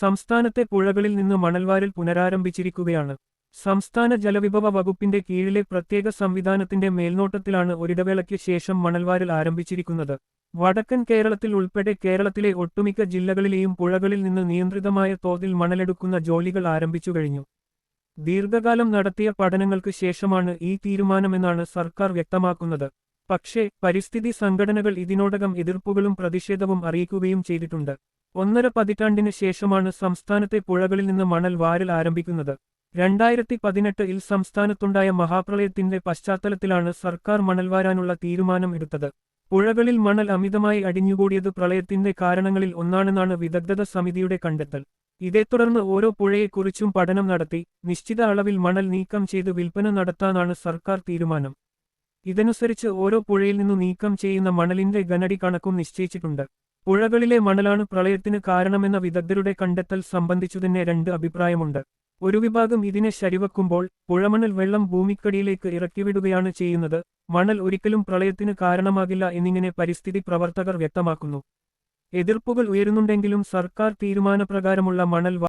സംസ്ഥാനത്തെ പുഴകളിൽ നിന്ന് മണൽവാരിൽ പുനരാരംഭിച്ചിരിക്കുകയാണ്. സംസ്ഥാന ജലവിഭവ വകുപ്പിന്റെ കീഴിലെ പ്രത്യേക സംവിധാനത്തിന്റെ മേൽനോട്ടത്തിലാണ് ഒരിടവേളയ്ക്ക് ശേഷം മണൽവാരിൽ ആരംഭിച്ചിരിക്കുന്നത്. വടക്കൻ കേരളത്തിൽ ഉൾപ്പെടെ കേരളത്തിലെ ഒട്ടുമിക്ക ജില്ലകളിലെയും പുഴകളിൽ നിന്ന് നിയന്ത്രിതമായ തോതിൽ മണലെടുക്കുന്ന ജോലികൾ ആരംഭിച്ചു കഴിഞ്ഞു. ദീർഘകാലം നടത്തിയ പഠനങ്ങൾക്ക് ശേഷമാണ് ഈ തീരുമാനമെന്നാണ് സർക്കാർ വ്യക്തമാക്കുന്നത്. പക്ഷേ പരിസ്ഥിതി സംഘടനകൾ ഇതിനോടകം എതിർപ്പുകളും പ്രതിഷേധവും അറിയിക്കുകയും ചെയ്തിട്ടുണ്ട്. ഒന്നര പതിറ്റാണ്ടിന് ശേഷമാണ് സംസ്ഥാനത്തെ പുഴകളിൽ നിന്ന് മണൽ വാരൽ ആരംഭിക്കുന്നത്. രണ്ടായിരത്തി പതിനെട്ടിൽ സംസ്ഥാനത്തുണ്ടായ മഹാപ്രളയത്തിന്റെ പശ്ചാത്തലത്തിലാണ് സർക്കാർ മണൽ വാരാനുള്ള തീരുമാനം എടുത്തത്. പുഴകളിൽ മണൽ അമിതമായി അടിഞ്ഞുകൂടിയത് പ്രളയത്തിന്റെ കാരണങ്ങളിൽ ഒന്നാണെന്നാണ് വിദഗ്ധത സമിതിയുടെ കണ്ടെത്തൽ. ഇതേ തുടർന്ന് ഓരോ പുഴയെക്കുറിച്ചും പഠനം നടത്തി നിശ്ചിത അളവിൽ മണൽ നീക്കം ചെയ്ത് വിൽപ്പന നടത്താനാണ് സർക്കാർ തീരുമാനം. ഇതനുസരിച്ച് ഓരോ പുഴയിൽ നിന്നു നീക്കം ചെയ്യുന്ന മണലിന്റെ ഗനടി കണക്കും നിശ്ചയിച്ചിട്ടുണ്ട്. പുഴകളിലെ മണലാണ് പ്രളയത്തിന് കാരണമെന്ന വിദഗ്ധരുടെ കണ്ടെത്തൽ സംബന്ധിച്ചു രണ്ട് അഭിപ്രായമുണ്ട്. ഒരു വിഭാഗം ഇതിനെ ശരിവെക്കുമ്പോൾ പുഴമണൽ വെള്ളം ഭൂമിക്കടിയിലേക്ക് ഇറക്കിവിടുകയാണ് ചെയ്യുന്നത്. മണൽ ഒരിക്കലും പ്രളയത്തിന് കാരണമാകില്ല എന്നിങ്ങനെ പരിസ്ഥിതി പ്രവർത്തകർ വ്യക്തമാക്കുന്നു. എതിർപ്പുകൾ ഉയരുന്നുണ്ടെങ്കിലും സർക്കാർ തീരുമാനപ്രകാരമുള്ള മണൽ